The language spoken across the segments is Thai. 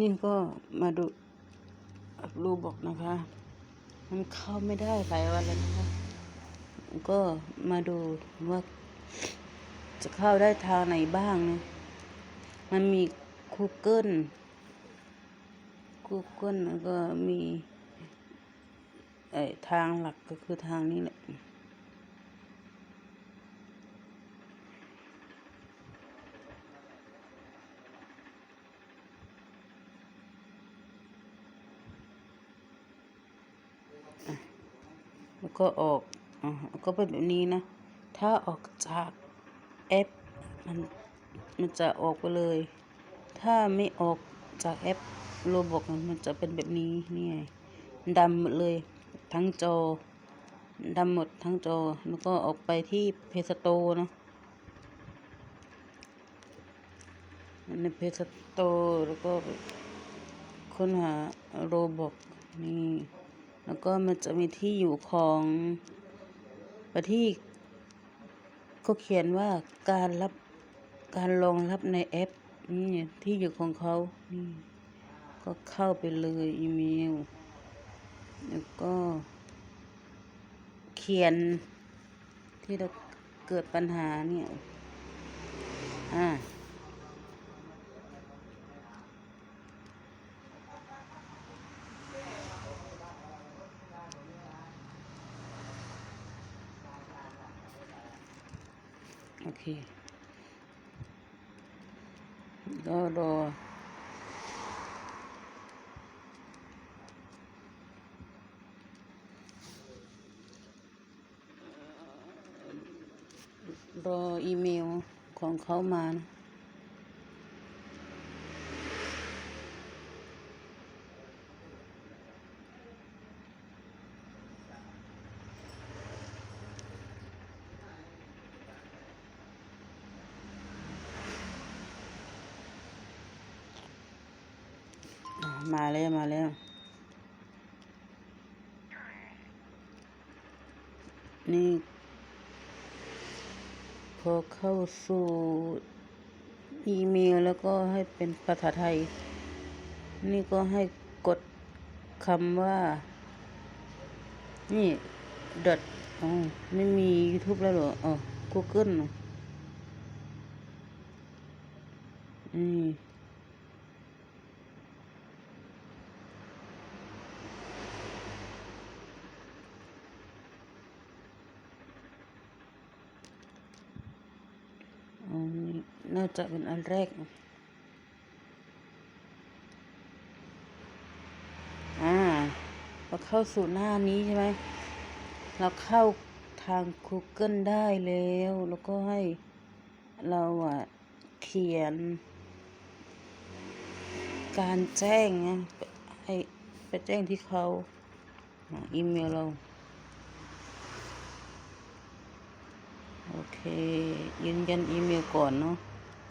นี่ก็มาดูรูบอกนะคะ มันเข้าไม่ได้หลายวันแล้วนะคะ ก็มาดูว่าจะเข้าได้ทางไหนบ้างนะมันมี Google Google แล้วก็มีไอทางหลักก็คือทางนี้แหละ ก็ออกอก็เป็นแบบนี้นะ ถ้าออกจากแอปมันมันจะออกไปเลย ถ้าไม่ออกจากแอปโรบอกมันจะเป็นแบบนี้นี่ไงดำหมดเลยทั้งจอดำหมดทั้งจอแล้วก็ออกไปที่เพสโตนะในเพจสโตแล้วก็ค้นหาโรบอกนี่ แล้วก็มันจะมีที่อยู่ของประทีก็เขียนว่าการรับการรองรับในแอปนี่ที่อยู่ของเขานี่ก็เข้าไปเลยอีเมล แล้วก็เขียนที่เราเกิดปัญหาเนี่ย อ่า โอเค ก็รอรออีเมลของเขามานะ มาแล้วมาแล้ว นี่ พอเข้าสู่อีเมลแล้วก็ให้เป็นภาษาไทย นี่ก็ให้กดคำว่า นี่ดอทอ๋อไม่มี YouTube แล้วเหรออ๋อ Google เหรออืมอ๋อนี่ น่าจะเป็นอันแรก อ่าพอเข้าสู่หน้านี้ใช่ไหม เราเข้าทาง Google ได้แล้ว แล้วก็ให้เราอะ เขียน การแจ้งนะไปแจ้งที่เขาอีเมลเรา โอเค ยืนยันอีเมลก่อนเนาะ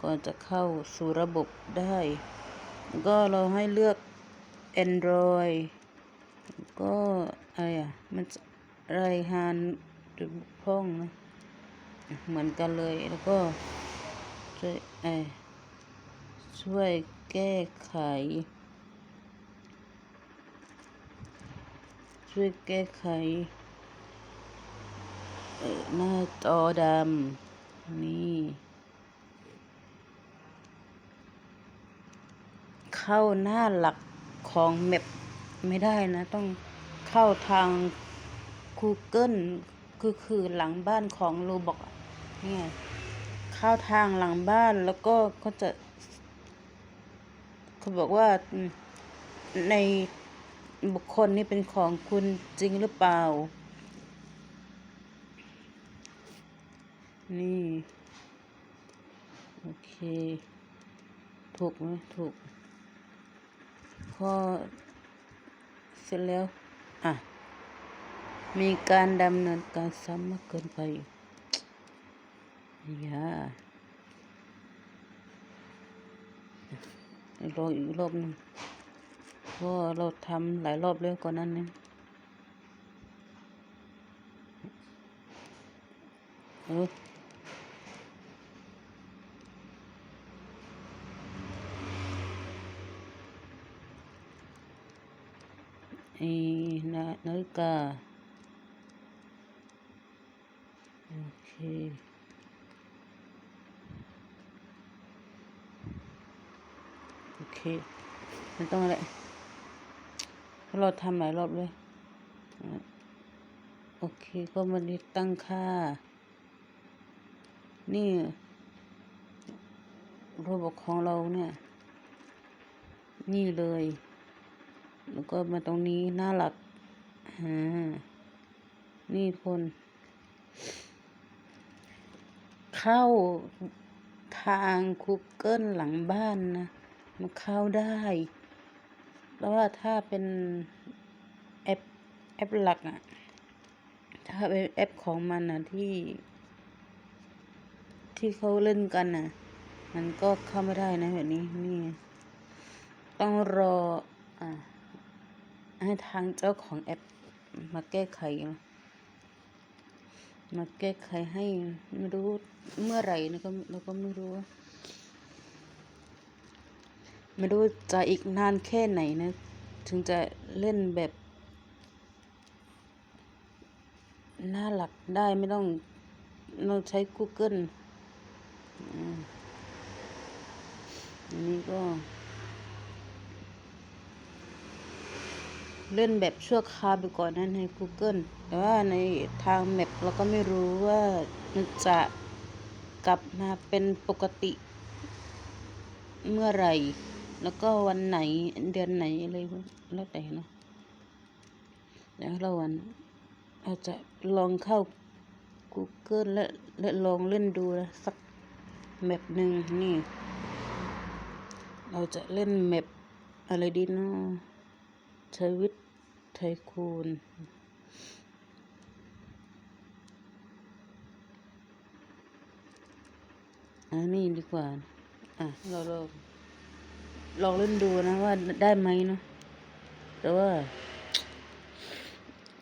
ก่อนจะเข้าสู่ระบบได้ ก็เราให้เลือก Android ก็อะไรอะ มันจะรายงานหรือบกพร่องนะ เหมือนกันเลย แล้วก็ช่วยเออช่วยแก้ไข ช่วยแก้ไข หน้าจอดำนี่ เข้าหน้าหลักของแมปไม่ได้นะ ต้องเข้าทาง Google คือคือหลังบ้านของโรบอกเนี่ยเข้าทางหลังบ้านแล้วก็ก็จะเขาบอกว่าในบุคคลนี้เป็นของคุณจริงหรือเปล่า นี่ โอเค ถูกไหมถูก พอ เสร็จแล้ว อะ มีการดำเนินการซ้ำมากเกินไปอย่ารองอีกรอบหนึงเพราะเราทำหลายรอบแล้วก่อนนั้นนะเออ ไอ้นานาฬิกา โอเคโอเคไม่ต้องอะไรเราะเราทำหลายรอบเลย โอเคก็มาดีตั้งค่า นี่ระบบของเราเนี่ย นี่เลย แล้วก็มาตรงนี้น้าหลักอ่านี่คน เข้าทาง Google หลังบ้านนะมันเข้าได้แล้วว่าถ้าเป็นแอปแอปหลักอะถ้าเป็นแอปของมันนะที่ ที่เขาเล่นกันนะมันก็เข้าไม่ได้นะแบบนี้นี่ ต้องรออ่า ให้ทางเจ้าของแอปมาแก้ไข มาแก้ไขให้ไม่รู้เมื่อไหร่นะก็เราก็ไม่รู้ไม่รู้จะอีกนานแค่ไหนนะ ถึงจะเล่นแบบ หน้าหลักได้ไม่ต้องต้องใช้ Google อันนี้ก็ เล่นแบบชั่วคราวไปก่อนนะใน Google แต่ว่าในทางแมปเราก็ไม่รู้ว่ามันจะกลับมาเป็นปกติ เมื่อไหร่ แล้วก็วันไหนเดือนไหนอะไรแล้วแต่เนาะแล้วเราวันเราจะลองเข้า Google และและลองเล่นดูนะสักแมปหนึ่งนี่ เราจะเล่นแมปอะไรดีเนาะ ชวิตไทคูณอันนี้ดีกว่า อะ เราลองลองเล่นดูนะว่าได้ไหมเนาะแต่ว่า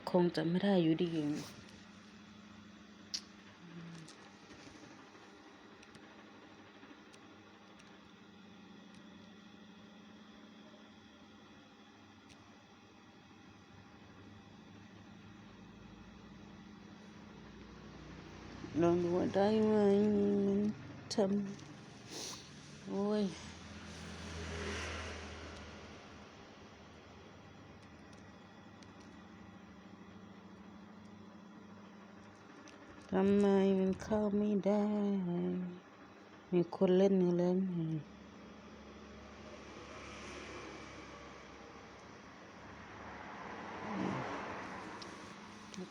คงจะไม่ได้อยู่ดี ลองดูว่าได้ไหมมันทำโอ้ยทำไมมันเข้าไม่ได้ มีคนเล่นอยู่แล้วนี่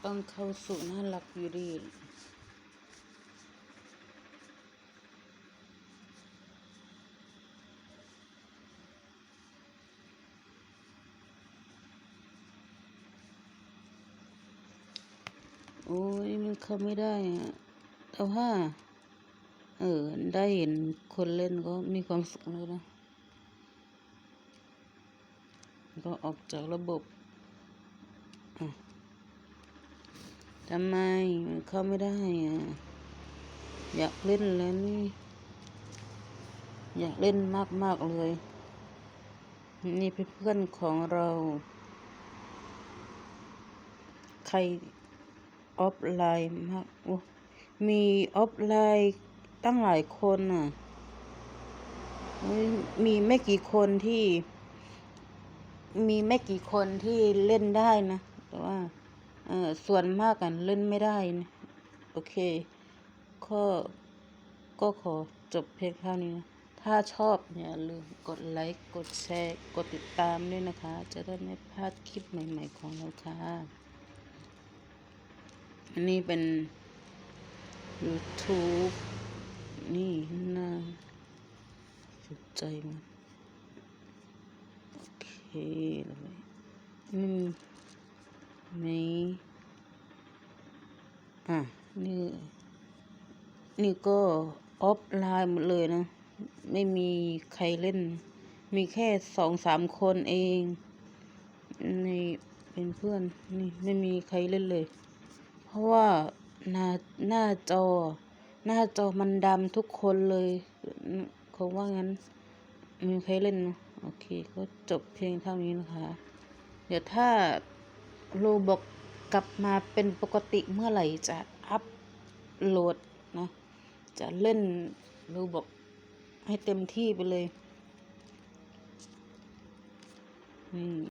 ต้องเข้าสู่หน้าหลักอยู่ดี โอ้ยมันเข้าไม่ได้อะแต่ว่าเออ ได้เห็นคนเล่นก็มีความสุขเลยนะ ก็ออกจากระบบทำไมมันเข้าไม่ได้อะ อยากเล่นแล้วนี่ อยากเล่นมาก ๆ เลย นี่เพื่อนของเรา ใคร ออฟไลน์มากมีออฟไลน์ตั้งหลายคนน่ะ มีไม่กี่คนที่ มีไม่กี่คนที่เล่นได้นะ แต่ว่าเออส่วนมากกันเล่นไม่ได้นะโอเค ก็ก็ขอจบเพียงเท่านี้นะถ้าชอบอย่าลืมกดไลค์ กดแชร์ กดติดตามด้วยนะคะ จะได้ไม่พลาดคลิปใหม่ ๆ ของเราค่ะ อันนี้เป็น YouTube นี่น่าสนใจมากโอเคเลยอืมไม่อะ นี่ นี่ก็ออฟไลน์หมดเลยนะ ไม่มีใครเล่น มีแค่สองสามคนเอง ในเป็นเพื่อน นี่ ไม่มีใครเล่นเลย เพราะว่าหน้าหน้าจอ หน้าจอมันดำทุกคนเลยเขาว่างั้นมีใครเล่นโอเค ก็จบเพียงเท่านี้นะคะ เดี๋ยวถ้าโลบอกกลับมาเป็นปกติเมื่อไหร่จะอัพโหลดนะ จะเล่นโลบอกให้เต็มที่ไปเลย อืม